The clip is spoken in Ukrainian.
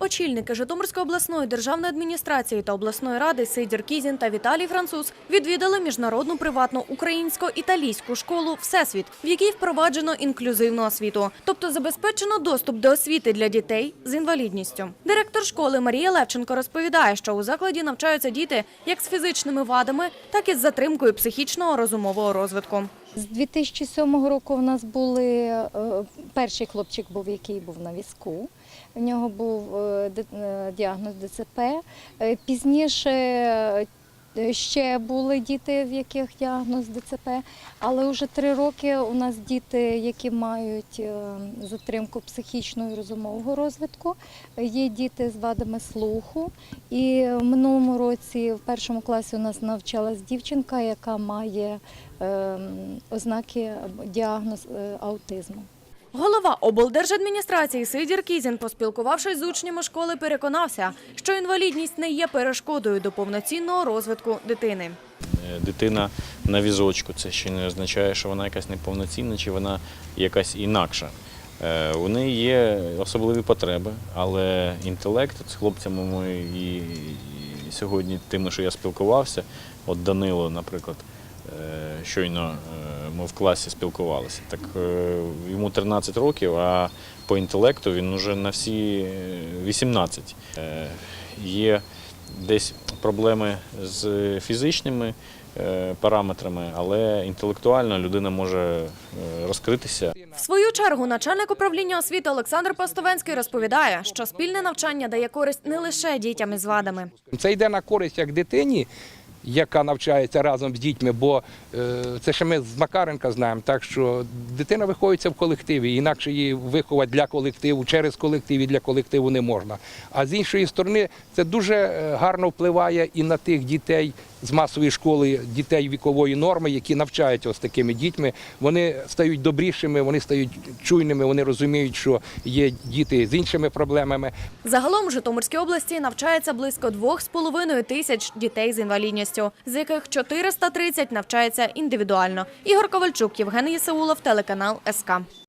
Очільники Житомирської обласної державної адміністрації та обласної ради Сидір Кізін та Віталій Француз відвідали міжнародну приватну українсько-італійську школу Всесвіт, в якій впроваджено інклюзивну освіту, тобто забезпечено доступ до освіти для дітей з інвалідністю. Директор школи Марія Левченко розповідає, що у закладі навчаються діти як з фізичними вадами, так і з затримкою психічного розумового розвитку. З 2007 року в нас були е, перший хлопчик був, який був на візку. У нього був е, е, діагноз ДЦП. Пізніше ще були діти, в яких діагноз ДЦП, але вже три роки у нас діти, які мають е, затримку психічного і розумового розвитку. Є діти з вадами слуху. І в минулому році в першому класі у нас навчалась дівчинка, яка має ем, ознаки діагноз е, аутизму. Голова облдержадміністрації Сидір Кізін, поспілкувавшись з учнями школи, переконався, що інвалідність не є перешкодою до повноцінного розвитку дитини. Е, Дитина на візочку це ще не означає, що вона якась неповноцінна чи вона якась інакша. Е, У неї є особливі потреби, але інтелект з хлопцями ми і, сьогодні тими, що я спілкувався, от Данило, наприклад, е, щойно ми в класі спілкувалися. Так е, йому 13 років, а по інтелекту він вже на всі е, 18. Е, Є десь проблеми з фізичними е, параметрами, але інтелектуально людина може е, розкритися. В свою чергу начальник управління освіти Олександр Пастовенський розповідає, що спільне навчання дає користь не лише дітям із вадами. Це йде на користь як дитині, яка навчається разом з дітьми, бо е, це ще ми з Макаренка знаємо, так що дитина виховується в колективі, інакше її виховати для колективу, через колектив і для колективу не можна. А з іншої сторони, це дуже е, гарно впливає і на тих дітей з масової школи, дітей вікової норми, які навчаються ось такими дітьми. Вони стають добрішими, вони стають чуйними, вони розуміють, що є діти з іншими проблемами. Загалом в Житомирській області навчається близько 2,5 тисяч дітей з інвалідністю, з яких 430 навчається індивідуально. Ігор Ковальчук, Євген Єсеулов, телеканал СК.